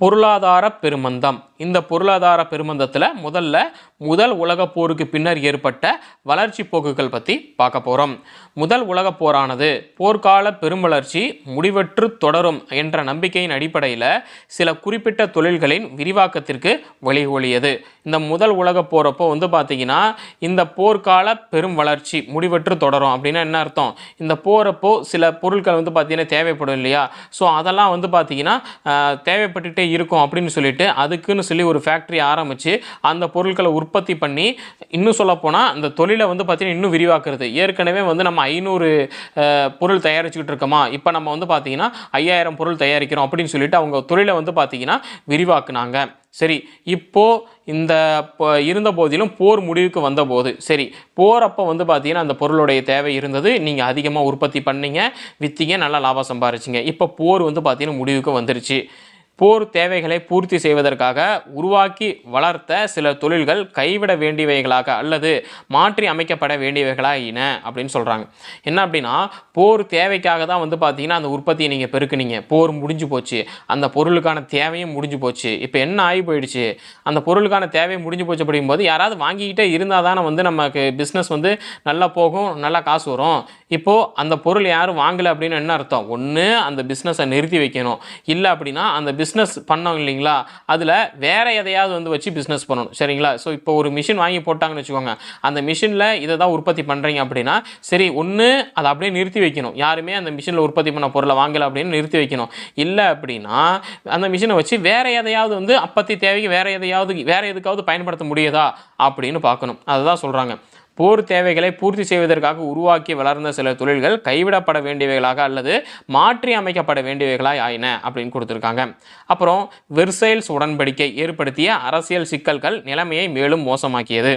பொருளாதார பெருமந்தம். இந்த பொருளாதார பெருமந்தத்தில் முதல்ல முதல் உலகப் போருக்கு பின்னர் ஏற்பட்ட வளர்ச்சி போக்குகள் பற்றி பார்க்க போகிறோம் முதல் உலகப் போரானது போர்க்கால பெருமளர்ச்சி முடிவற்று தொடரும் என்ற நம்பிக்கையின் அடிப்படையில் சில குறிப்பிட்ட தொழில்களின் விரிவாக்கத்திற்கு வழிகோலியது. இந்த முதல் உலகப் போறப்போ வந்து பார்த்தீங்கன்னா இந்த போர்க்கால பெரும் வளர்ச்சி முடிவற்று தொடரும் அப்படின்னா என்ன அர்த்தம்? இந்த போறப்போ சில பொருட்கள் வந்து பார்த்தீங்கன்னா தேவைப்படும் இல்லையா? ஸோ அதெல்லாம் வந்து பார்த்திங்கன்னா ஆஹ், தேவைப்பட்டுட்டே இருக்கும் அப்படின்னு சொல்லிட்டு அதுக்குன்னு சொல்லி ஒரு ஃபேக்ட்ரி ஆரம்பித்து அந்த பொருட்களை உற்பத்தி பண்ணி இன்னும் சொல்லப்போனால் அந்த தொழிலை வந்து பார்த்திங்கன்னா இன்னும் விரிவாக்குறது. ஏற்கனவே வந்து நம்ம ஐநூறு பொருள் தயாரிச்சுக்கிட்டு இருக்கோமா? இப்போ நம்ம வந்து பார்த்திங்கன்னா ஐயாயிரம் பொருள் தயாரிக்கிறோம் அப்படின்னு சொல்லிட்டு அவங்க தொழிலை வந்து பார்த்தீங்கன்னா விரிவாக்குனாங்க. சரி இப்போது இந்த இருந்த போதிலும் போர் முடிவுக்கு வந்தபோது சரி போர் அப்போ வந்து பார்த்தீங்கன்னா அந்த பொருளுடைய தேவை இருந்தது. நீங்கள் அதிகமாக உற்பத்தி பண்ணீங்க விற்றீங்க நல்லா லாபம் சம்பாரிச்சிங்க. இப்போ போர் வந்து பார்த்தீங்கன்னா முடிவுக்கு வந்துருச்சு. போர் தேவைகளை பூர்த்தி செய்வதற்காக உருவாக்கி வளர்த்த சில தொழில்கள் கைவிட வேண்டியவைகளாக அல்லது மாற்றி அமைக்கப்பட வேண்டியவைகளாயின அப்படின்னு சொல்கிறாங்க என்ன அப்படின்னா போர் தேவைக்காக தான் வந்து பார்த்தீங்கன்னா அந்த உற்பத்தியை நீங்கள் பெருக்குனீங்க. போர் முடிஞ்சு போச்சு. அந்த பொருளுக்கான தேவையும் முடிஞ்சு போச்சு. இப்போ என்ன ஆகி போயிடுச்சு? அந்த பொருளுக்கான தேவையும் முடிஞ்சு போச்சு அப்படிங்கும்போது யாராவது வாங்கிக்கிட்டே இருந்தால் தானே வந்து நமக்கு பிஸ்னஸ் வந்து நல்லா போகும் நல்லா காசு வரும். இப்போது அந்த பொருள் யாரும் வாங்கலை அப்படின்னு என்ன அர்த்தம்? ஒன்று அந்த பிஸ்னஸை நிறுத்தி வைக்கணும். இல்லை அப்படின்னா அந்த பிஸ்னஸ் பண்ணோம் இல்லைங்களா? அதில் வேற எதையாவது வந்து வச்சு பிஸ்னஸ் பண்ணணும். சரிங்களா? ஸோ இப்போ ஒரு மிஷின் வாங்கி போட்டாங்கன்னு வச்சுக்கோங்க. அந்த மிஷினில் இதை தான் உற்பத்தி பண்ணுறீங்க அப்படின்னா சரி ஒன்று அதை அப்படியே நிறுத்தி வைக்கணும். யாருமே அந்த மிஷினில் உற்பத்தி பண்ண பொருளை வாங்கலை அப்படின்னு நிறுத்தி வைக்கணும். இல்லை அப்படின்னா அந்த மிஷினை வச்சு வேறு எதையாவது வந்து அப்பத்தி தேவைக்கு வேறு எதையாவது வேறு எதுக்காவது பயன்படுத்த முடியுதா? அப்படின்னு பார்க்கணும். அதுதான் சொல்கிறாங்க போர் தேவைகளை பூர்த்தி செய்வதற்காக உருவாக்கி வளர்ந்த சில தொழில்கள் கைவிடப்பட வேண்டியவைகளாக அல்லது மாற்றி அமைக்கப்பட வேண்டியவைகளாய் ஆயின அப்படின்னு கொடுத்துருக்காங்க. அப்புறம் வெர்சைல்ஸ் உடன்படிக்கை ஏற்படுத்திய அரசியல் சிக்கல்கள் நிலைமையை மேலும் மோசமாக்கியது.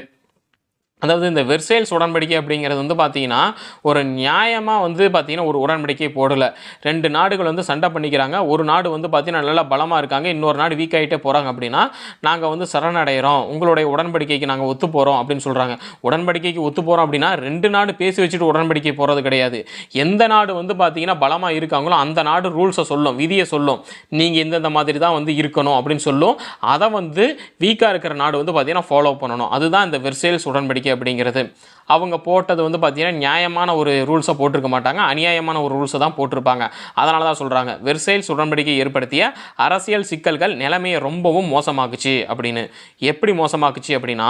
அதாவது இந்த வெர்சைல்ஸ் உடன்படிக்கை அப்படிங்கிறது வந்து பார்த்தீங்கன்னா ஒரு நியாயமாக வந்து பார்த்திங்கன்னா ஒரு உடன்படிக்கை போடலை. ரெண்டு நாடுகள் வந்து சண்டை பண்ணிக்கிறாங்க. ஒரு நாடு வந்து பார்த்தீங்கன்னா நல்லா பலமாக இருக்காங்க. இன்னொரு நாடு வீக் ஆகிட்டே போகிறாங்க அப்படின்னா நாங்கள் வந்து சரணடைகிறோம். உங்களுடைய உடன்படிக்கைக்கு நாங்கள் ஒத்து போகிறோம் அப்படின்னு சொல்கிறாங்க உடன்படிக்கைக்கு ஒத்து போகிறோம் அப்படின்னா ரெண்டு நாடு பேசி வச்சுட்டு உடன்படிக்கை போகிறது கிடையாது. எந்த நாடு வந்து பார்த்தீங்கன்னா பலமாக இருக்காங்களோ அந்த நாடு ரூல்ஸை சொல்லும் விதியை சொல்லும். நீங்கள் இந்தந்த மாதிரி தான் வந்து இருக்கணும் அப்படின்னு சொல்லும். அதை வந்து வீக்காக இருக்கிற நாடு வந்து பார்த்திங்கன்னா ஃபாலோ பண்ணணும். அதுதான் இந்த வெர்சேல்ஸ் உடன்படிக்கை அப்படிங்கிறது. அவங்க போட்டது வந்து பார்த்தீங்கன்னா நியாயமான ஒரு ரூல்ஸை போட்டிருக்க மாட்டாங்க அநியாயமான ஒரு ரூல்ஸை தான் போட்டிருப்பாங்க. அதனால தான் சொல்கிறாங்க வெர்சைல்ஸ் உடன்படிக்கை ஏற்படுத்திய அரசியல் சிக்கல்கள் நிலைமையை ரொம்பவும் மோசமாக்குச்சு அப்படின்னு. எப்படி மோசமாக்குச்சு அப்படின்னா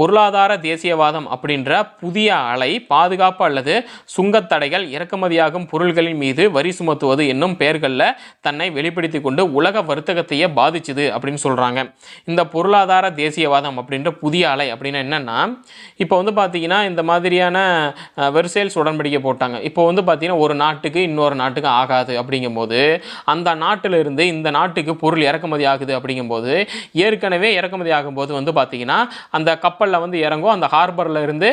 பொருளாதார தேசியவாதம் அப்படின்ற புதிய அலை பாதுகாப்பு அல்லது சுங்கத்தடைகள் இறக்குமதியாகும் பொருள்களின் மீது வரி சுமத்துவது என்னும் பெயர்களில் தன்னை வெளிப்படுத்தி கொண்டு உலக வர்த்தகத்தையே பாதிச்சுது அப்படின்னு சொல்கிறாங்க இந்த பொருளாதார தேசியவாதம் அப்படின்ற புதிய அலை அப்படின்னா என்னென்னா இப்போ வந்து பார்த்தீங்கன்னா இந்த மாதிரியான வெர்சேல்ஸ் உடன்படிக்கை போட்டாங்க. இப்போ வந்து பார்த்திங்கன்னா ஒரு நாட்டுக்கு இன்னொரு நாட்டுக்கு ஆகாது அப்படிங்கும்போது அந்த நாட்டில் இருந்து இந்த நாட்டுக்கு பொருள் இறக்குமதி ஆகுது அப்படிங்கும்போது ஏற்கனவே இறக்குமதி ஆகும்போது வந்து பார்த்திங்கன்னா அந்த கப்பலில் வந்து இறங்கும் அந்த ஹார்பரில் இருந்து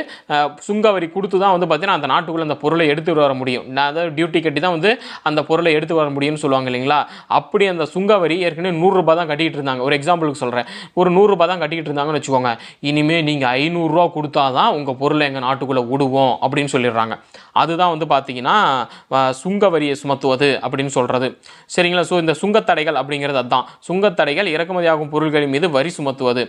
சுங்கவரி சுங்க வரி கொடுத்து தான் வந்து பார்த்திங்கன்னா அந்த நாட்டுக்குள்ளே அந்த பொருளை எடுத்துகிட்டு வர முடியும். நான் அதாவது டியூட்டி கட்டி தான் வந்து அந்த பொருளை எடுத்து வர முடியும்னு சொல்லுவாங்க இல்லைங்களா? அப்படி அந்த சுங்க வரி ஏற்கனவே நூறுரூபா தான் கட்டிக்கிட்டு இருந்தாங்க. ஒரு எக்ஸாம்பிளுக்கு சொல்கிறேன் ஒரு நூறுரூபா தான் கட்டிக்கிட்டு இருந்தாங்கன்னு வச்சுக்கோங்க. இனிமேல் நீங்கள் ஐநூறுரூவா கொடுத்தா தான் உங்கள் பொருளை எங்கள் நாட்டுக்குள்ளே விடுவோம் அப்படின்னு சொல்லிடுறாங்க. அதுதான் வந்து பார்த்தீங்கன்னா சுங்க வரியை சுமத்துவது அப்படின்னு சொல்கிறது சரிங்களா? ஸோ இந்த சுங்கத்தடைகள் அப்படிங்கிறது அதுதான் சுங்கத்தடைகள் இறக்குமதியாகும் பொருட்களின் மீது வரி சுமத்துவது.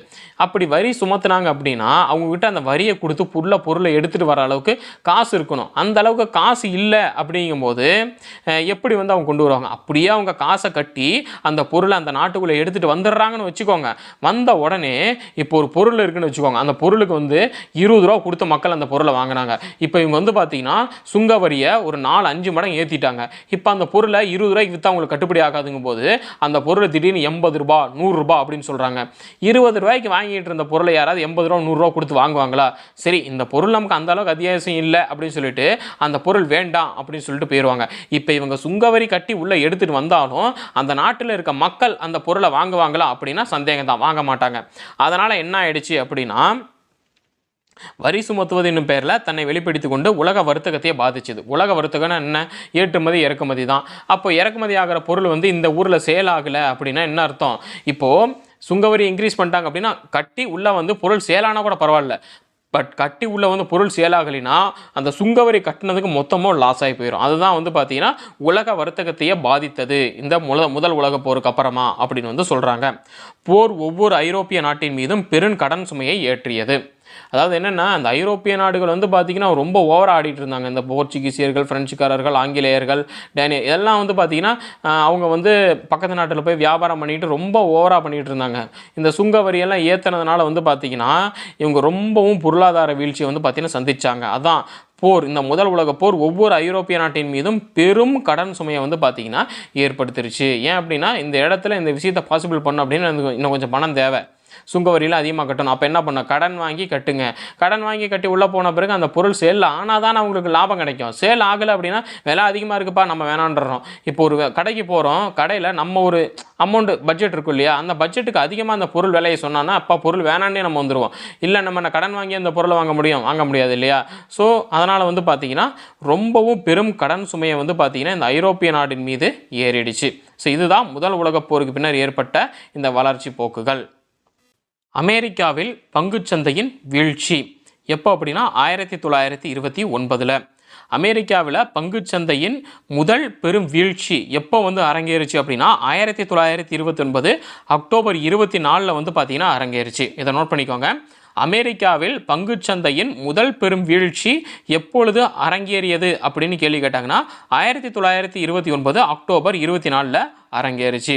அப்படி வரி சுமத்துனாங்க அப்படின்னா அவங்கக்கிட்ட அந்த வரியை கொடுத்து புள்ள பொருளை எடுத்துகிட்டு வர அளவுக்கு காசு இருக்கணும். அந்த அளவுக்கு காசு இல்லை அப்படிங்கும்போது எப்படி வந்து அவங்க கொண்டு வருவாங்க? அப்படியே அவங்க காசை கட்டி அந்த பொருளை அந்த நாட்டுக்குள்ளே எடுத்துகிட்டு வந்துடுறாங்கன்னு வச்சுக்கோங்க. வந்த உடனே இப்போ ஒரு பொருள் இருக்குன்னு வச்சுக்கோங்க. அந்த பொருளுக்கு வந்து இருபது ரூபா கொடுத்த மக்கள் அந்த பொருளை வாங்கினாங்க. இப்போ இவங்க வந்து பார்த்தீங்கன்னா சுங்க வரியை ஒரு நாலு அஞ்சு மடங்கு ஏற்றிட்டாங்க இப்போ அந்த பொருளை இருபது ரூபாய்க்கு விற்றா அவங்களுக்கு கட்டுப்படி ஆகாதுங்கும் போது அந்த பொருளை திடீர்னு எண்பது ரூபா நூறுரூபா அப்படின்னு சொல்கிறாங்க இருபது ரூபாய்க்கு வாங்கிட்டு இருந்த பொருளை யாராவது எண்பது ரூபா நூறுரூவா கொடுத்து வாங்குவாங்களா? சரி இந்த பொருள் நமக்கு அந்த அளவுக்கு அத்தியாவசியம் இல்லை அப்படின்னு சொல்லிட்டு அந்த பொருள் வேண்டாம் அப்படின்னு சொல்லிட்டு போயிடுவாங்க இப்போ இவங்க சுங்கவரி கட்டி உள்ளே எடுத்துகிட்டு வந்தாலும் அந்த நாட்டில் இருக்க மக்கள் அந்த பொருளை வாங்குவாங்களா அப்படின்னா சந்தேகம் தான் வாங்க மாட்டாங்க. அதனால் என்ன ஆயிடுச்சு அப்படின்னா வரி சுமத்துவது என்னும் பெயரில் தன்னை வெளிப்படுத்தி கொண்டு உலக வர்த்தகத்தையே பாதிச்சுது. உலக வர்த்தகம்னா என்ன? ஏற்றுமதி இறக்குமதி தான். அப்போ இறக்குமதி ஆகிற பொருள் வந்து இந்த ஊரில் சேல் ஆகலை அப்படின்னா என்ன அர்த்தம்? இப்போது சுங்கவரி இன்க்ரீஸ் பண்ணிட்டாங்க அப்படின்னா கட்டி உள்ளே வந்து பொருள் சேலானா கூட பரவாயில்ல. பட் கட்டி உள்ள வந்து பொருள் சேலாகலினா அந்த சுங்கவரி கட்டினதுக்கு மொத்தமாக லாஸ் ஆகி போயிடும் அதுதான் வந்து பார்த்தீங்கன்னா உலக வர்த்தகத்தையே பாதித்தது. இந்த முத முதல் உலக போருக்கு அப்புறமா அப்படின்னு வந்து சொல்கிறாங்க போர் ஒவ்வொரு ஐரோப்பிய நாட்டின் மீதும் பெரும் கடன் சுமையை ஏற்றியது. அதாவது என்னென்னா அந்த ஐரோப்பிய நாடுகள் வந்து பார்த்திங்கன்னா ரொம்ப ஓவர் ஆடிட்டு இருந்தாங்க. இந்த போர்ச்சுகீசியர்கள் ஃப்ரெஞ்சுக்காரர்கள் ஆங்கிலேயர்கள் டேனிய இதெல்லாம் வந்து பார்த்திங்கன்னா அவங்க வந்து பக்கத்து நாட்டில் போய் வியாபாரம் பண்ணிட்டு ரொம்ப ஓவராக பண்ணிகிட்டு இருந்தாங்க. இந்த சுங்க வரியெல்லாம் ஏற்றுனதுனால வந்து பார்த்திங்கன்னா இவங்க ரொம்பவும் பொருளாதார வீழ்ச்சியை வந்து பார்த்திங்கன்னா சந்திச்சாங்க. அதான் போர் இந்த முதல் உலக போர் ஒவ்வொரு ஐரோப்பிய நாட்டின் மீதும் பெரும் கடன் சுமையை வந்து பார்த்திங்கன்னா ஏற்படுத்திருச்சு. ஏன் அப்படின்னா இந்த இடத்துல இந்த விஷயத்தை பாசிபிள் பண்ணும் அப்படின்னு இன்னும் கொஞ்சம் பணம் தேவை. சுங்க வரியில் அதிகமாக கட்டணும். அப்போ என்ன பண்ண கடன் வாங்கி கட்டுங்க. கடன் வாங்கி கட்டி உள்ளே போன பிறகு அந்த பொருள் சேல் ஆனால் தான் அவங்களுக்கு லாபம் கிடைக்கும். சேல் ஆகலை அப்படின்னா விலை அதிகமாக இருக்குப்பா நம்ம வேணான்றோம் இப்போ ஒரு கடைக்கு போகிறோம் கடையில் நம்ம ஒரு அமௌண்ட் பட்ஜெட் இருக்கும் இல்லையா? அந்த பட்ஜெட்டுக்கு அதிகமாக அந்த பொருள் விலையை சொன்னான்னா அப்போ பொருள் வேணான்னே நம்ம வந்துடுவோம் இல்லை நம்ம கடன் வாங்கி அந்த பொருளை வாங்க முடியும்? வாங்க முடியாது இல்லையா? ஸோ அதனால் வந்து பார்த்தீங்கன்னா ரொம்பவும் பெரும் கடன் சுமையை வந்து பார்த்தீங்கன்னா இந்த ஐரோப்பிய நாட்டின் மீது ஏறிடுச்சு. ஸோ இதுதான் முதல் உலகப் போருக்கு பின்னர் ஏற்பட்ட இந்த வளர்ச்சி போக்குகள். அமெரிக்காவில் பங்குச்சந்தையின் வீழ்ச்சி. எப்போ அப்படின்னா ஆயிரத்தி தொள்ளாயிரத்தி இருபத்தி ஒன்பதில். அமெரிக்காவில் பங்குச்சந்தையின் முதல் பெரும் வீழ்ச்சி எப்போ வந்து அரங்கேறுச்சு அப்படின்னா ஆயிரத்தி தொள்ளாயிரத்தி இருபத்தொன்பது அக்டோபர் இருபத்தி நாலில் வந்து பார்த்தீங்கன்னா அரங்கேறுச்சு. இதை நோட் பண்ணிக்கோங்க. அமெரிக்காவில் பங்குச்சந்தையின் முதல் பெரும் வீழ்ச்சி எப்பொழுது அரங்கேறியது அப்படின்னு கேள்வி கேட்டாங்கன்னா ஆயிரத்தி தொள்ளாயிரத்தி இருபத்தி ஒன்பது அக்டோபர் இருபத்தி நாலில் அரங்கேறுச்சு.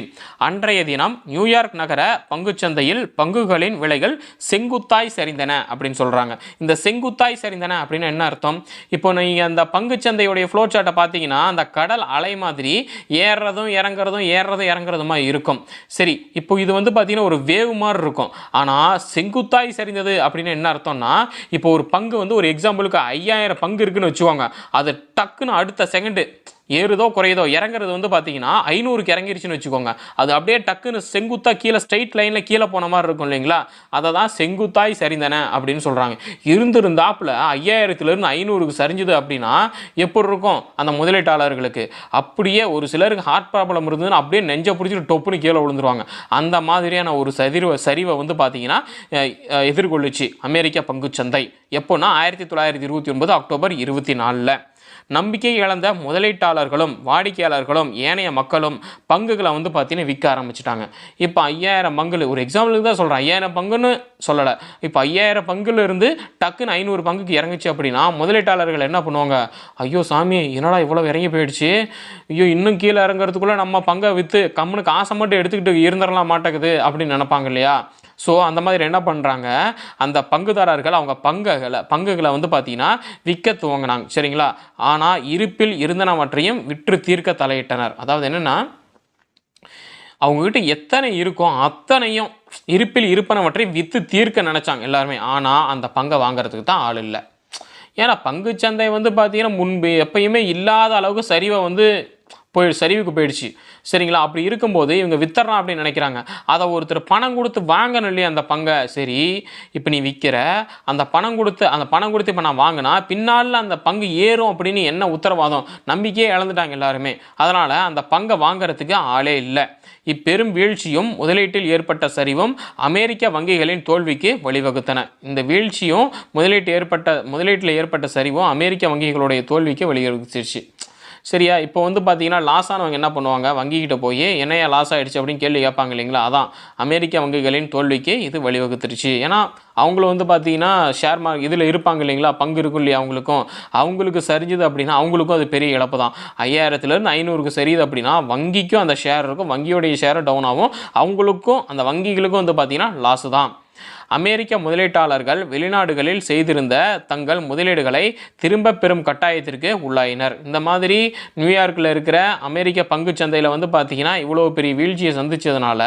அன்றைய தினம் நியூயார்க் நகர பங்குச்சந்தையில் பங்குகளின் விலைகள் செங்குத்தாய் சரிந்தன அப்படின்னு சொல்கிறாங்க இந்த செங்குத்தாய் சரிந்தன அப்படின்னு என்ன அர்த்தம்? இப்போ நீங்கள் அந்த பங்குச்சந்தையுடைய ஃப்ளோ சார்ட்டை பார்த்தீங்கன்னா அந்த கடல் அலை மாதிரி ஏறுறதும் இறங்குறதும் ஏறுறதும் இறங்குறதுமா இருக்கும். சரி இப்போ இது வந்து பார்த்தீங்கன்னா ஒரு வேவ் மாதிரி இருக்கும். ஆனால் செங்குத்தாய் சரிந்தது அப்படின்னு என்ன அர்த்தம்னா இப்போ ஒரு பங்கு வந்து ஒரு எக்ஸாம்பிளுக்கு ஐயாயிரம் பங்கு இருக்குன்னு வச்சுக்கோங்க. அது டக்குன்னு அடுத்த செகண்டு ஏறுதோ குறையுதோ இறங்குறது வந்து பார்த்தீங்கன்னா ஐநூறுக்கு இறங்கிருச்சுன்னு வச்சுக்கோங்க. அது அப்படியே டக்குன்னு செங்குத்தா கீழே ஸ்ட்ரெயிட் லைனில் கீழே போன மாதிரி இருக்கும் இல்லைங்களா? அதை தான் செங்குத்தாய் சரிந்தன அப்படின்னு சொல்கிறாங்க இருந்திருந்தாப்புல ஐயாயிரத்துலேருந்து ஐநூறுக்கு சரிஞ்சுது அப்படின்னா எப்படி இருக்கும் அந்த முதலீட்டாளர்களுக்கு? அப்படியே ஒரு சிலருக்கு ஹார்ட் ப்ராப்ளம் இருந்ததுன்னு அப்படியே நெஞ்சை பிடிச்சிட்டு டொப்புன்னு கீழே விழுந்துருவாங்க. அந்த மாதிரியான ஒரு சரிவை சரிவை வந்து பார்த்தீங்கன்னா எதிர்கொள்ளுச்சு அமெரிக்க பங்குச்சந்தை. எப்போன்னா ஆயிரத்தி தொள்ளாயிரத்தி இருபத்தி ஒன்பது அக்டோபர் இருபத்தி நாலில். நம்பிக்கை இழந்த முதலீட்டாளர்களும் வாடிக்கையாளர்களும் ஏனைய மக்களும் பங்குகளை வந்து பார்த்தீங்கன்னா விற்க ஆரம்பிச்சிட்டாங்க. இப்போ ஐயாயிரம் பங்குல ஒரு எக்ஸாம்பிளுக்கு தான் சொல்கிறேன் ஐயாயிரம் பங்குன்னு சொல்லலை. இப்போ ஐயாயிரம் பங்குல இருந்து டக்குன்னு ஐநூறு பங்குக்கு இறங்குச்சு அப்படின்னா முதலீட்டாளர்கள் என்ன பண்ணுவாங்க? ஐயோ சாமி என்னடா இவ்வளோ இறங்கி போயிடுச்சு? ஐயோ இன்னும் கீழே இறங்குறதுக்குள்ளே நம்ம பங்கை விற்று கம்முன்னு காசை மட்டும் எடுத்துக்கிட்டு இருந்துடலாம் மாட்டேங்குது அப்படின்னு நினைப்பாங்க இல்லையா? ஸோ அந்த மாதிரி என்ன பண்ணுறாங்க அந்த பங்குதாரர்கள் அவங்க பங்குகளை பங்குகளை வந்து பார்த்தீங்கன்னா விற்க துவங்கினாங்க. சரிங்களா? ஆனால் இருப்பில் இருந்தனவற்றையும் விற்று தீர்க்க தலையிட்டனர். அதாவது என்னென்னா அவங்கக்கிட்ட எத்தனை இருக்கோ அத்தனையும் இருப்பில் இருப்பனவற்றை விற்று தீர்க்க நினச்சாங்க எல்லாருமே. ஆனால் அந்த பங்கை வாங்குறதுக்கு தான் ஆள் இல்லை. ஏன்னா பங்குச்சந்தை வந்து பார்த்தீங்கன்னா முன்பு எப்பயுமே இல்லாத அளவுக்கு சரிவை வந்து போய் சரிவுக்கு போயிடுச்சு. சரிங்களா? அப்படி இருக்கும்போது இவங்க வித்தரலாம் அப்படின்னு நினைக்கிறாங்க. அதை ஒருத்தர் பணம் கொடுத்து வாங்கணும் இல்லையா அந்த பங்கை? சரி இப்போ நீ விற்கிற அந்த பணம் கொடுத்து அந்த பணம் கொடுத்து இப்போ நான் வாங்கினா பின்னால் அந்த பங்கு ஏறும் அப்படின்னு என்ன உத்தரவாதம்? நம்பிக்கையே இழந்துட்டாங்க எல்லாருமே. அதனால் அந்த பங்கை வாங்குறதுக்கு ஆளே இல்லை. இப்பெரும் வீழ்ச்சியும் முதலீட்டில் ஏற்பட்ட சரிவும் அமெரிக்க வங்கிகளின் தோல்விக்கு வழிவகுத்தன. இந்த வீழ்ச்சியும் முதலீட்டு ஏற்பட்ட முதலீட்டில் ஏற்பட்ட சரிவும் அமெரிக்க வங்கிகளுடைய தோல்விக்கு வழிவகுத்துருச்சு சரியா? இப்போ வந்து பார்த்தீங்கன்னா லாஸ் ஆனவங்க என்ன பண்ணுவாங்க? வங்கிக்கிட்ட போய் என்னையா லாஸ் ஆகிடுச்சு அப்படின்னு கேள்வி கேட்பாங்க இல்லைங்களா? அதான். அமெரிக்க வங்கிகளின் தோல்விக்கு இது வழிவகுத்துருச்சு. ஏன்னா அவங்களும் வந்து பார்த்தீங்கன்னா ஷேர் மார்க் இதில் இருப்பாங்க இல்லைங்களா? பங்கு இருக்கும் இல்லையா அவங்களுக்கும்? அவங்களுக்கு சரிஞ்சுது அப்படின்னா அவங்களுக்கும் அது பெரிய இழப்பு தான். ஐயாயிரத்துலேருந்து ஐநூறுக்கு சரியுது அப்படின்னா வங்கிக்கும் அந்த ஷேர் இருக்கும். வங்கியோடைய ஷேரும் டவுன் ஆகும். அவங்களுக்கும் அந்த வங்கிகளுக்கும் வந்து பார்த்தீங்கன்னா லாஸு தான். அமெரிக்க முதலீட்டாளர்கள் வெளிநாடுகளில் செய்திருந்த தங்கள் முதலீடுகளை திரும்ப பெறும் கட்டாயத்திற்கு உள்ளாயினர். இந்த மாதிரி நியூயார்க்கில் இருக்கிற அமெரிக்க பங்குச் சந்தையில் வந்து பார்த்தீங்கன்னா இவ்வளோ பெரிய வீழ்ச்சியை சந்தித்ததுனால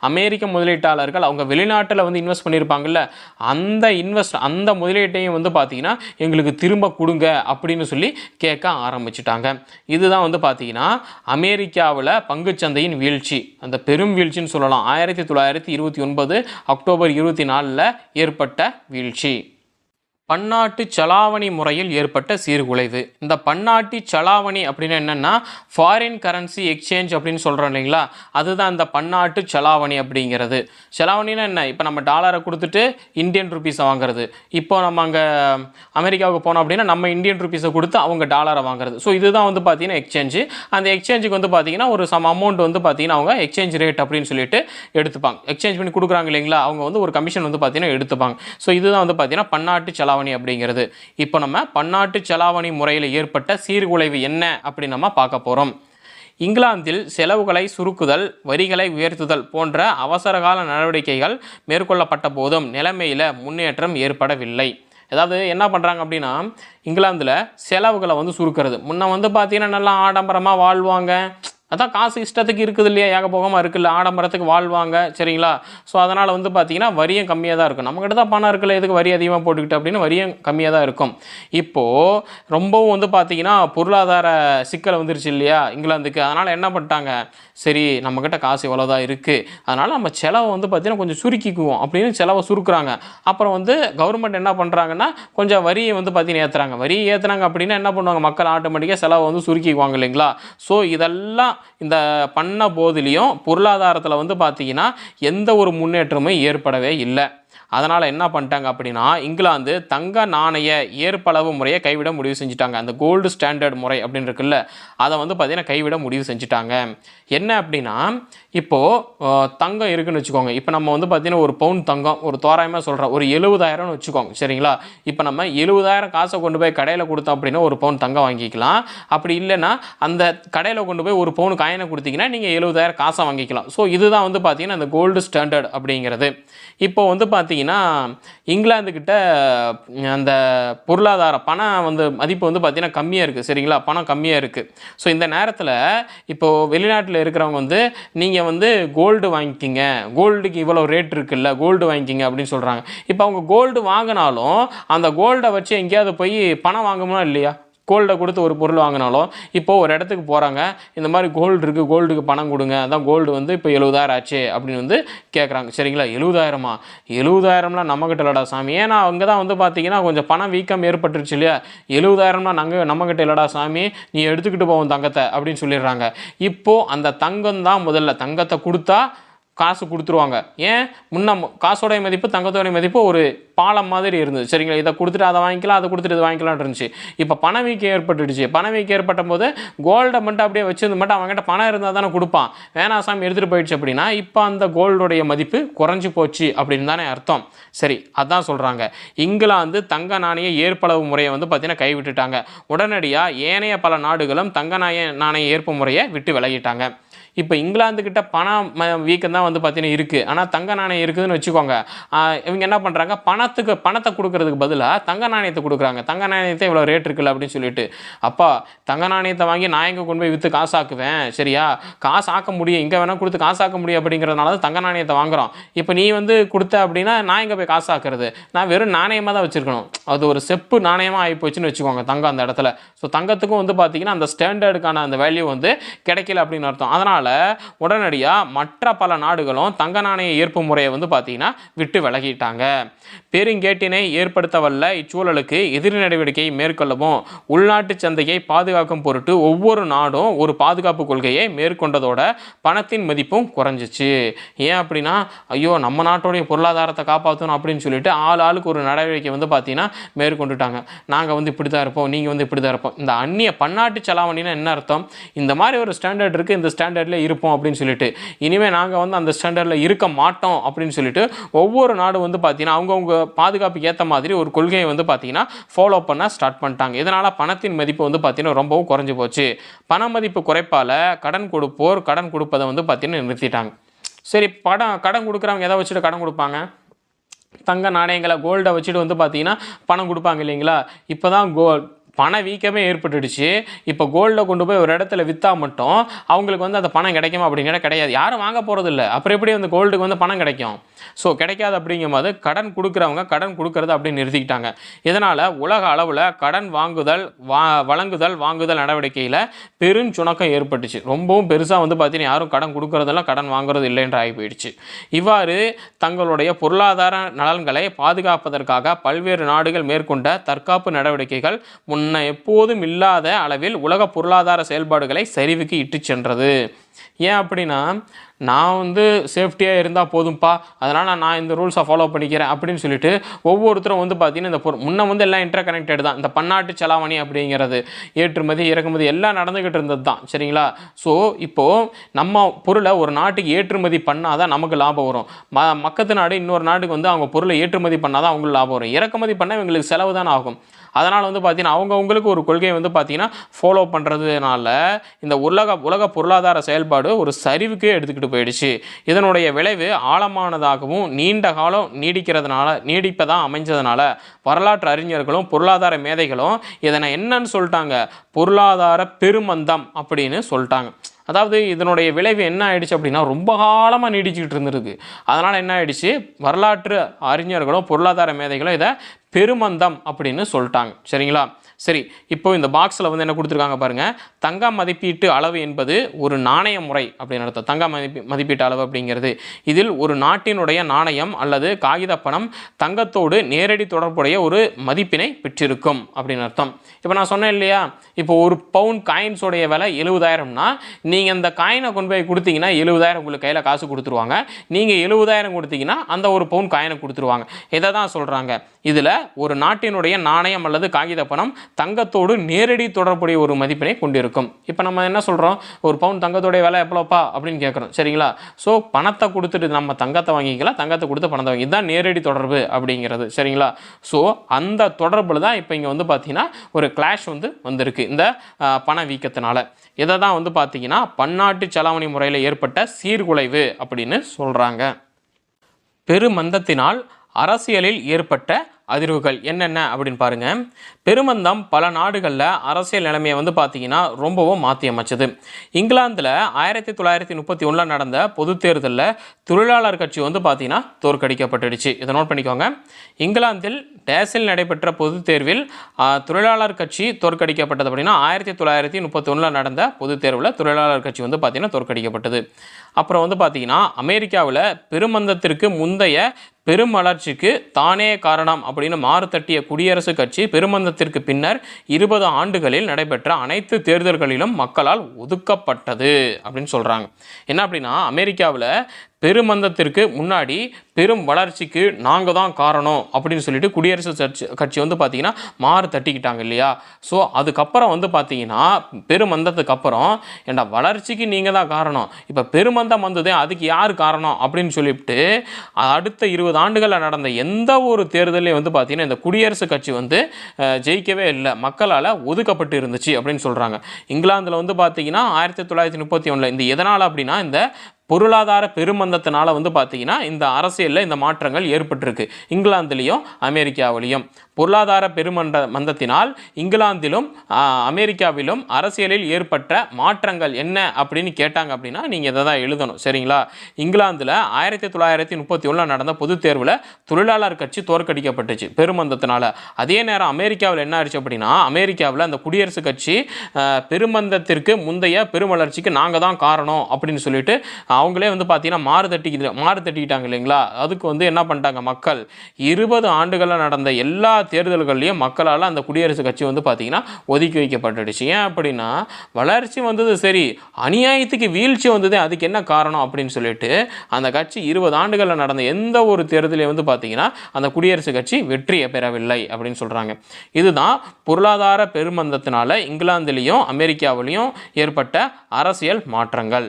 அமெரிக்க முதலீட்டாளர்கள் அவங்க வெளிநாட்டில் வந்து இன்வெஸ்ட் பண்ணியிருப்பாங்கல்ல அந்த இன்வெஸ்ட் அந்த முதலீட்டையும் வந்து பார்த்தீங்கன்னா எங்களுக்கு திரும்ப கொடுங்க அப்படின்னு சொல்லி கேட்க ஆரம்பிச்சிட்டாங்க. இதுதான் வந்து பார்த்தீங்கன்னா அமெரிக்காவில் பங்குச்சந்தையின் வீழ்ச்சி. அந்த பெரும் வீழ்ச்சின்னு சொல்லலாம். ஆயிரத்தி தொள்ளாயிரத்தி இருபத்தி ஒன்பது அக்டோபர் இருபத்தி நாலு நாளில் ஏற்பட்ட வீழ்ச்சி. பன்னாட்டு செலாவணி முறையில் ஏற்பட்ட சீர்குலைவு. இந்த பன்னாட்டு செலாவணி அப்படின்னு என்னென்னா ஃபாரின் கரன்சி எக்ஸ்சேஞ்ச் அப்படின்னு சொல்கிறோம் இல்லைங்களா? அதுதான் இந்த பன்னாட்டு செலாவணி அப்படிங்கிறது. செலாவணினா என்ன? இப்போ நம்ம டாலரை கொடுத்துட்டு இந்தியன் ருபீஸை வாங்குறது. இப்போ நம்ம அங்கே அமெரிக்காவுக்கு போனோம் அப்படின்னா நம்ம இந்தியன் ருபீஸை கொடுத்து அவங்க டாலரை வாங்குறது. ஸோ இதுதான் வந்து பார்த்தீங்கன்னா எக்ஸ்சேஞ்சு அந்த எக்ஸ்சேஞ்சுக்கு வந்து பார்த்தீங்கன்னா ஒரு சம் அமௌண்ட் வந்து பார்த்திங்கன்னா அவங்க எக்ஸ்சேஞ்ச் ரேட் அப்படின்னு சொல்லிட்டு எடுத்துப்பாங்க. எக்ஸ்சேஞ்ச் பண்ணி கொடுக்குறாங்க இல்லைங்களா? அவங்க வந்து ஒரு கமிஷன் வந்து பார்த்தீங்கன்னா எடுத்துப்பாங்க. ஸோ இதுதான் வந்து பார்த்தீங்கன்னா பன்னாட்டு செலாவணி அப்படிங்கிறது. இப்போ நம்ம பன்னாட்டு செலாவணி முறையில் ஏற்பட்ட சீர்குலைவு என்ன அப்படின்னு நம்ம பார்க்க போகிறோம் இங்கிலாந்தில் செலவுகளை சுருக்குதல் வரிகளை உயர்த்துதல் போன்ற அவசரகால நடவடிக்கைகள் மேற்கொள்ளப்பட்ட போதும் நிலைமையில் முன்னேற்றம் ஏற்படவில்லை. அதாவது என்ன பண்ணுறாங்க அப்படின்னா இங்கிலாந்தில் செலவுகளை வந்து சுருக்கிறது. முன்ன வந்து பார்த்தீங்கன்னா நல்லா ஆடம்பரமாக வாழ்வாங்க. அதான் காசு இஷ்டத்துக்கு இருக்குது இல்லையா? ஏகபோகமாக இருக்குல்ல ஆடம்பரத்துக்கு வாழ்வாங்க சரிங்களா? ஸோ அதனால் வந்து பார்த்தீங்கன்னா வரியும் கம்மியாக தான் இருக்கும். நம்மக்கிட்ட தான் பணம் இருக்குல்ல எதுக்கு வரி அதிகமாக போட்டுக்கிட்டு அப்படின்னு வரியும் கம்மியாக தான் இருக்கும். இப்போது ரொம்பவும் வந்து பார்த்தீங்கன்னா பொருளாதார சிக்கல் வந்துருச்சு இல்லையா இங்கிலாந்துக்கு. அதனால் என்ன பண்ணிட்டாங்க? சரி நம்மக்கிட்ட காசு இவ்வளோ தான் இருக்குது அதனால் நம்ம செலவை வந்து பார்த்திங்கன்னா கொஞ்சம் சுருக்கிக்குவோம் அப்படின்னு செலவை சுருக்குறாங்க. அப்புறம் வந்து கவர்மெண்ட் என்ன பண்ணுறாங்கன்னா கொஞ்சம் வரியை வந்து பார்த்தீங்கன்னா ஏற்றுறாங்க வரி ஏற்றுறாங்க அப்படின்னா என்ன பண்ணுவாங்க? மக்கள் ஆட்டோமேட்டிக்காக செலவை வந்து சுருக்கிக்குவாங்க இல்லைங்களா? ஸோ இதெல்லாம் இந்த பண்ண போதிலையும் பொருளாதாரத்தில் வந்து பார்த்தீங்கன்னா எந்த ஒரு முன்னேற்றமும் ஏற்படவே இல்லை. அதனால் என்ன பண்ணிட்டாங்க அப்படின்னா இங்கிலாந்து தங்க நாணய ஏற்பளவு முறையை கைவிட முடிவு செஞ்சுட்டாங்க. அந்த கோல்டு ஸ்டாண்டர்ட் முறை அப்படின்னு இருக்குல்ல அதை வந்து பார்த்தீங்கன்னா கைவிட முடிவு செஞ்சுட்டாங்க. என்ன அப்படின்னா இப்போது தங்கம் இருக்குன்னு வச்சுக்கோங்க. இப்போ நம்ம வந்து பார்த்தீங்கன்னா ஒரு பவுன் தங்கம் ஒரு தோராயமாக சொல்கிறோம் ஒரு எழுபதாயிரம்னு வச்சுக்கோங்க. சரிங்களா? இப்போ நம்ம எழுபதாயிரம் காசை கொண்டு போய் கடையில் கொடுத்தோம் அப்படின்னா ஒரு பவுன் தங்கம் வாங்கிக்கலாம். அப்படி இல்லைன்னா அந்த கடையில் கொண்டு போய் ஒரு பவுன் காயினை கொடுத்தீங்கன்னா நீங்கள் எழுபதாயிரம் காசை வாங்கிக்கலாம். ஸோ இதுதான் வந்து பார்த்தீங்கன்னா அந்த கோல்டு ஸ்டாண்டர்ட் அப்படிங்கிறது. இப்போ வந்து பார்த்தீங்கன்னா இங்கிலாந்துக்கிட்ட அந்த பொருளாதார பணம் வந்து மதிப்பு வந்து பார்த்தீங்கன்னா கம்மியாக இருக்குது சரிங்களா? பணம் கம்மியாக இருக்குது ஸோ இந்த நேரத்தில் இப்போது வெளிநாட்டில் இருக்கிறவங்க வந்து நீங்கள் நீங்கள் வந்து கோல்டு வாங்கிக்கிங்க. கோல்டுக்கு இவ்வளோ ரேட் இருக்குல்ல கோல்டு வாங்கிக்கிங்க அப்படின்னு சொல்கிறாங்க இப்போ அவங்க கோல்டு வாங்கினாலும் அந்த கோல்டை வச்சு எங்கேயாவது போய் பணம் வாங்கணுமா இல்லையா? கோல்டை கொடுத்து ஒரு பொருள் வாங்கினாலும் இப்போது ஒரு இடத்துக்கு போகிறாங்க இந்த மாதிரி கோல்டு இருக்குது கோல்டுக்கு பணம் கொடுங்க அதான் கோல்டு வந்து இப்போ எழுபதாயிரம் ஆச்சு அப்படின்னு வந்து கேட்குறாங்க சரிங்களா? எழுபதாயிரமா? எழுபதாயிரம்லாம் நம்மக்கிட்ட இல்லடா சாமி. ஏன்னா அங்கே தான் வந்து பார்த்தீங்கன்னா கொஞ்சம் பணம் வீக்கம் ஏற்பட்டுருச்சு இல்லையா? எழுபதாயிரம்னா நாங்கள் நம்மக்கிட்ட இல்லடா சாமி நீ எடுத்துக்கிட்டு போவோம் தங்கத்தை அப்படின்னு சொல்லிடுறாங்க. இப்போது அந்த தங்கம் தான் முதல்ல தங்கத்தை கொடுத்தா காசு கொடுத்துருவாங்க. ஏன்? முன்ன காசோடைய மதிப்பு தங்கத்தோடைய மதிப்பு ஒரு பாலம் மாதிரி இருந்தது. சரிங்களா? இதை கொடுத்துட்டு அதை வாங்கிக்கலாம் அதை கொடுத்துட்டு இதை வாங்கிக்கலாம்னு இருந்துச்சு. இப்போ பணவீக்கம் ஏற்பட்டுடுச்சு. பணவீக்கம் ஏற்பட்ட போது கோல்டை மட்டும் அப்படியே வச்சிருந்து மட்டும் அவங்ககிட்ட பணம் இருந்தால் தானே கொடுப்பான். வேணா சாமி எடுத்துகிட்டு போயிடுச்சு அப்படின்னா இப்போ அந்த கோல்டுடைய மதிப்பு குறைஞ்சி போச்சு அப்படின்னு தானே அர்த்தம். சரி அதான் சொல்கிறாங்க இங்கிலாந்து தங்க நாணய ஏற்பளவு முறையை வந்து பார்த்தீங்கன்னா கைவிட்டுட்டாங்க. உடனடியாக ஏனைய பல நாடுகளும் தங்க நாய நாணய ஏற்பு முறையை விட்டு விலகிட்டாங்க. இப்போ இங்கிலாந்துக்கிட்ட பணம் வீக்கம் தான் வந்து பார்த்தீங்கன்னா இருக்குது ஆனால் தங்க நாணயம் இருக்குதுன்னு வச்சுக்கோங்க. இவங்க என்ன பண்ணுறாங்க பணத்துக்கு பணத்தை கொடுக்கறதுக்கு பதிலாக தங்க நாணயத்தை கொடுக்குறாங்க. தங்க நாணயத்தை இவ்வளோ ரேட் இருக்குல்ல அப்படின்னு சொல்லிட்டு. அப்பா தங்க நாணயத்தை வாங்கி நான் எங்கே கொண்டு போய் விற்று காசாக்குவேன்? சரியா? காசு ஆக்க முடியும். இங்கே வேணால் கொடுத்து காசாக்க முடியும் அப்படிங்கிறதுனால தான் தங்க நாணயத்தை வாங்குறோம். இப்போ நீ வந்து கொடுத்த அப்படின்னா நான் எங்கே போய் காசாக்குறது? நான் வெறும் நாணயமாக தான் வச்சுருக்கணும். அது ஒரு செப்பு நாணயமாக ஆகி போச்சுன்னு வச்சுக்கோங்க தங்கம் அந்த இடத்துல. ஸோ தங்கத்துக்கும் வந்து பார்த்தீங்கன்னா அந்த ஸ்டாண்டர்டுக்கான அந்த வேல்யூ வந்து கிடைக்கல அப்படின்னு அர்த்தம். அதனால் உடனடியாக மற்ற பல நாடுகளும் தங்க நாணய ஏற்பு முறையை வந்து பார்த்தீங்கன்னா விட்டு விலகிட்டாங்க. பெருங்கேட்டினை ஏற்படுத்தவல்ல இச்சூழலுக்கு எதிர் நடவடிக்கையை மேற்கொள்ளவும் உள்நாட்டு சந்தையை பாதுகாக்கும் பொருட்டு ஒவ்வொரு நாடும் ஒரு பாதுகாப்பு கொள்கையை மேற்கொண்டதோட பணத்தின் மதிப்பும் குறைஞ்சிச்சு. ஏன் அப்படின்னா ஐயோ நம்ம நாட்டுடைய பொருளாதாரத்தை காப்பாற்றணும் அப்படின்னு சொல்லிட்டு ஆள் ஆளுக்கு ஒரு நடவடிக்கை வந்து பார்த்தீங்கன்னா மேற்கொண்டுட்டாங்க. நாங்கள் வந்து இப்படி தான் இருப்போம் நீங்கள் வந்து இப்படி தான் இருப்போம். இந்த அந்நிய பன்னாட்டு செலாவணினா என்ன அர்த்தம்? இந்த மாதிரி ஒரு ஸ்டாண்டர்ட் இருக்குது இந்த ஸ்டாண்டர்டில் இருப்போம் அப்படின்னு சொல்லிட்டு. இனிமேல் நாங்கள் வந்து அந்த ஸ்டாண்டர்டில் இருக்க மாட்டோம் அப்படின்னு சொல்லிட்டு ஒவ்வொரு நாடும் வந்து பார்த்தீங்கன்னா அவங்கவுங்க பாதுகாப்புக்கு ஏற்ற மாதிரி ஒரு கொள்கையை வந்து பார்த்தீங்கன்னா ஃபாலோ பண்ண ஸ்டார்ட் பண்ணிட்டாங்க. இதனால் பணத்தின் மதிப்பு வந்து பார்த்தீங்கன்னா ரொம்பவும் குறைஞ்சு போச்சு. பண மதிப்பு குறைப்பால் கடன் கொடுப்போர் கடன் கொடுப்பதை வந்து பார்த்தீங்கன்னா நிறுத்திட்டாங்க. சரி படம் கடன் கொடுக்குறவங்க எதை வச்சுட்டு கடன் கொடுப்பாங்க? தங்க நாணயங்களை கோல்டை வச்சுட்டு வந்து பார்த்தீங்கன்னா பணம் கொடுப்பாங்க இல்லைங்களா? இப்போ தான் கோ பண வீக்கமே ஏற்பட்டுடுச்சு. இப்போ கோல்டை கொண்டு போய் ஒரு இடத்துல விற்றா மட்டும் அவங்களுக்கு வந்து அந்த பணம் கிடைக்குமா அப்படிங்கிற கிடையாது. யாரும் வாங்க போகிறதில்ல அப்புறம் எப்படி அந்த கோல்டுக்கு வந்து பணம் கிடைக்கும்? ஸோ கிடைக்காது அப்படிங்கும்போது கடன் கொடுக்குறவங்க கடன் கொடுக்கறது அப்படின்னு நிறுத்திக்கிட்டாங்க. இதனால் உலக அளவில் கடன் வாங்குதல் வா வழங்குதல் வாங்குதல் நடவடிக்கையில் பெருஞ்சுணக்கம் ஏற்பட்டுச்சு. ரொம்பவும் பெருசாக வந்து பார்த்தீங்கன்னா யாரும் கடன் கொடுக்குறதெல்லாம் கடன் வாங்குறது இல்லைன்ற ஆகி போயிடுச்சு. இவ்வாறு தங்களுடைய பொருளாதார நலன்களை பாதுகாப்பதற்காக பல்வேறு நாடுகள் மேற்கொண்ட தற்காப்பு நடவடிக்கைகள் முன்ன எப்போதும் இல்லாத அளவில் உலக பொருளாதார செயல்பாடுகளை சரிவுக்கு இட்டுச் சென்றது. ஏன் அப்படின்னா நான் வந்து சேஃப்டியாக இருந்தால் போதும்ப்பா அதனால் நான் இந்த ரூல்ஸை ஃபாலோ பண்ணிக்கிறேன் அப்படின்னு சொல்லிட்டு ஒவ்வொருத்தரும் வந்து பார்த்தீங்கன்னா இந்த பொருள் முன்ன வந்து எல்லாம் இன்டர் கனெக்டட் தான். இந்த பன்னாட்டு செலாவணி அப்படிங்கிறது ஏற்றுமதி இறக்குமதி எல்லாம் நடந்துக்கிட்டு இருந்தது தான். சரிங்களா? ஸோ இப்போது நம்ம பொருளை ஒரு நாட்டுக்கு ஏற்றுமதி பண்ணால் தான் நமக்கு லாபம் வரும். ம மக்கத்து நாடு இன்னொரு நாட்டுக்கு வந்து அவங்க பொருளை ஏற்றுமதி பண்ணால் தான் அவங்களுக்கு லாபம் வரும். இறக்குமதி பண்ணால் இவங்களுக்கு செலவு தான் ஆகும். அதனால் வந்து பார்த்தீங்கன்னா அவங்கவுங்களுக்கு ஒரு கொள்கையை வந்து பார்த்தீங்கன்னா ஃபாலோ பண்ணுறதுனால இந்த உலக உலக பொருளாதார செயல்பாடு ஒரு சரிவுக்கே எடுத்துக்கிட்டு போயிடுச்சு. இதனுடைய விளைவு ஆழமானதாகவும் நீண்ட காலம் நீடிக்கிறதுனால நீடிப்பதாக அமைஞ்சதுனால வரலாற்று அறிஞர்களும் பொருளாதார மேதைகளும் இதனை என்னன்னு சொல்லிட்டாங்க? பொருளாதார பெருமந்தம் அப்படின்னு சொல்லிட்டாங்க. அதாவது இதனுடைய விளைவு என்ன ஆயிடுச்சு அப்படின்னா ரொம்ப காலமாக நீடிச்சுக்கிட்டு இருந்திருக்கு. அதனால் என்ன ஆயிடுச்சு? வரலாற்று அறிஞர்களும் பொருளாதார மேதைகளும் இதை பெருமந்தம் அப்படின்னு சொல்லிட்டாங்க. சரிங்களா? சரி இப்போ இந்த பாக்ஸில் வந்து என்ன கொடுத்துருக்காங்க பாருங்கள் தங்க மதிப்பீட்டு அளவு என்பது ஒரு நாணய முறை அப்படின்னு அர்த்தம். தங்க மதிப்பீ மதிப்பீட்டு அளவு அப்படிங்கிறது. இதில் ஒரு நாட்டினுடைய நாணயம் அல்லது காகித பணம் தங்கத்தோடு நேரடி தொடர்புடைய ஒரு மதிப்பினை பெற்றிருக்கும் அப்படின்னு அர்த்தம். இப்போ நான் சொன்னேன் இல்லையா? இப்போ ஒரு பவுன் காயின்ஸோடைய விலை எழுபதாயிரம்னா நீங்கள் அந்த காயினை கொண்டு போய் கொடுத்தீங்கன்னா எழுபதாயிரம் உங்களுக்கு கையில் காசு கொடுத்துருவாங்க. நீங்கள் எழுபதாயிரம் கொடுத்தீங்கன்னா அந்த ஒரு பவுன் காயினை கொடுத்துருவாங்க. இதை தான் சொல்கிறாங்க இதில் ஒரு நாட்டினுடைய நாணயம் அல்லது காகித பணம் தங்கத்தோடு நேரடி தொடர்புடைய ஒரு மதிப்பினை கொண்டிருக்கும். இப்போ நம்ம என்ன சொல்கிறோம் ஒரு பவுன் தங்கத்தோடைய விலை எவ்வளோப்பா? அப்படின்னு கேட்குறோம் சரிங்களா? ஸோ பணத்தை கொடுத்துட்டு நம்ம தங்கத்தை வாங்கிக்கலாம். தங்கத்தை கொடுத்து பணத்தை வாங்கி இதுதான் நேரடி தொடர்பு அப்படிங்கிறது. சரிங்களா? ஸோ அந்த தொடர்பில் தான் இப்போ இங்கே வந்து பார்த்தீங்கன்னா ஒரு கிளாஷ் வந்து வந்திருக்கு. இந்த பண வீக்கத்தினால. இதை தான் வந்து பார்த்தீங்கன்னா பன்னாட்டு செலாவணி முறையில் ஏற்பட்ட சீர்குலைவு அப்படின்னு சொல்கிறாங்க பெருமந்தத்தினால் அரசியலில் ஏற்பட்ட அதிர்வுகள் என்னென்ன அப்படின்னு பாருங்கள் பெருமந்தம் பல நாடுகளில் அரசியல் நிலைமையை வந்து பார்த்தீங்கன்னா ரொம்பவும் மாற்றி அமைச்சது இங்கிலாந்தில் ஆயிரத்தி தொள்ளாயிரத்தி முப்பத்தி ஒன்றில் நடந்த பொது தேர்தலில் தொழிலாளர் கட்சி வந்து பார்த்தீங்கன்னா தோற்கடிக்கப்பட்டுடுச்சு. இதை நோட் பண்ணிக்கோங்க. இங்கிலாந்தில் டேஸில் நடைபெற்ற பொது தேர்வில் தொழிலாளர் கட்சி தோற்கடிக்கப்பட்டது அப்படின்னா ஆயிரத்தி தொள்ளாயிரத்தி முப்பத்தி ஒன்றில் நடந்த பொது தேர்வில் தொழிலாளர் கட்சி வந்து பார்த்திங்கன்னா தோற்கடிக்கப்பட்டது. அப்புறம் வந்து பார்த்தீங்கன்னா அமெரிக்காவில் பெருமந்தத்திற்கு முந்தைய பெரும் வளர்ச்சிக்கு தானே காரணம் அப்படின்னு மாறுதட்டிய குடியரசுக் கட்சி பெருமந்தத்திற்கு பின்னர் இருபது ஆண்டுகளில் நடைபெற்ற அனைத்து தேர்தல்களிலும் மக்களால் ஒதுக்கப்பட்டது அப்படின்னு சொல்கிறாங்க என்ன அப்படின்னா அமெரிக்காவில் பெருமந்தத்திற்கு முன்னாடி பெரும் வளர்ச்சிக்கு நாங்கள் தான் காரணம் அப்படின்னு சொல்லிட்டு குடியரசு கட்சி கட்சி வந்து பார்த்தீங்கன்னா மாறு தட்டிக்கிட்டாங்க இல்லையா? ஸோ அதுக்கப்புறம் வந்து பார்த்தீங்கன்னா பெருமந்தத்துக்கு அப்புறம் ஏண்டா வளர்ச்சிக்கு நீங்கள் தான் காரணம். இப்போ பெருமந்தம் வந்ததே அதுக்கு யார் காரணம் அப்படின்னு சொல்லிவிட்டு அடுத்த இருபது ஆண்டுகளில் நடந்த எந்த ஒரு தேர்தலையும் வந்து பார்த்தீங்கன்னா இந்த குடியரசு கட்சி வந்து ஜெயிக்கவே இல்லை. மக்களால் ஒதுக்கப்பட்டு இருந்துச்சு அப்படின்னு சொல்கிறாங்க இங்கிலாந்தில் வந்து பார்த்தீங்கன்னா ஆயிரத்தி தொள்ளாயிரத்தி முப்பத்தி ஒன்றில் இந்த எதனால் அப்படின்னா இந்த பொருளாதார பெருமந்தத்தினால வந்து பார்த்தீங்கன்னா இந்த அரசியலில் இந்த மாற்றங்கள் ஏற்பட்டிருக்கு. இங்கிலாந்துலேயும் அமெரிக்காவிலையும். பொருளாதார பெருமந்த மந்தத்தினால் இங்கிலாந்திலும் அமெரிக்காவிலும் அரசியலில் ஏற்பட்ட மாற்றங்கள் என்ன அப்படின்னு கேட்டாங்க அப்படின்னா நீங்கள் இதை தான் எழுதணும் சரிங்களா? இங்கிலாந்தில் ஆயிரத்தி தொள்ளாயிரத்தி முப்பத்தி ஒன்றில் நடந்த பொதுத் தேர்வில் தொழிலாளர் கட்சி தோற்கடிக்கப்பட்டுச்சு பெருமந்தத்தினால. அதே நேரம் அமெரிக்காவில் என்ன ஆயிடுச்சு அப்படின்னா அமெரிக்காவில் அந்த குடியரசுக் கட்சி பெருமந்தத்திற்கு முந்தைய பெருமலர்ச்சிக்கு நாங்கள் தான் காரணம் அப்படின்னு சொல்லிட்டு அவங்களே வந்து பார்த்தீங்கன்னா மாறு தட்டிக்கிட்டு மாறு தட்டிக்கிட்டாங்க இல்லைங்களா? அதுக்கு வந்து என்ன பண்ணிட்டாங்க மக்கள்? இருபது ஆண்டுகளில் நடந்த எல்லா தேர்தல்கள்லேயும் மக்களால் அந்த குடியரசுக் கட்சி வந்து பார்த்திங்கன்னா ஒதுக்கி வைக்கப்பட்டுடுச்சு. ஏன் அப்படின்னா வளர்ச்சி வந்தது சரி அநியாயத்துக்கு வீழ்ச்சி வந்தது அதுக்கு என்ன காரணம் அப்படின்னு சொல்லிட்டு அந்த கட்சி இருபது ஆண்டுகளில் நடந்த எந்த ஒரு தேர்தலையும் வந்து பார்த்தீங்கன்னா அந்த குடியரசுக் கட்சி வெற்றியை பெறவில்லை அப்படின்னு சொல்கிறாங்க இதுதான் பொருளாதார பெருமந்தத்தினால இங்கிலாந்துலேயும் அமெரிக்காவிலையும் ஏற்பட்ட அரசியல் மாற்றங்கள்.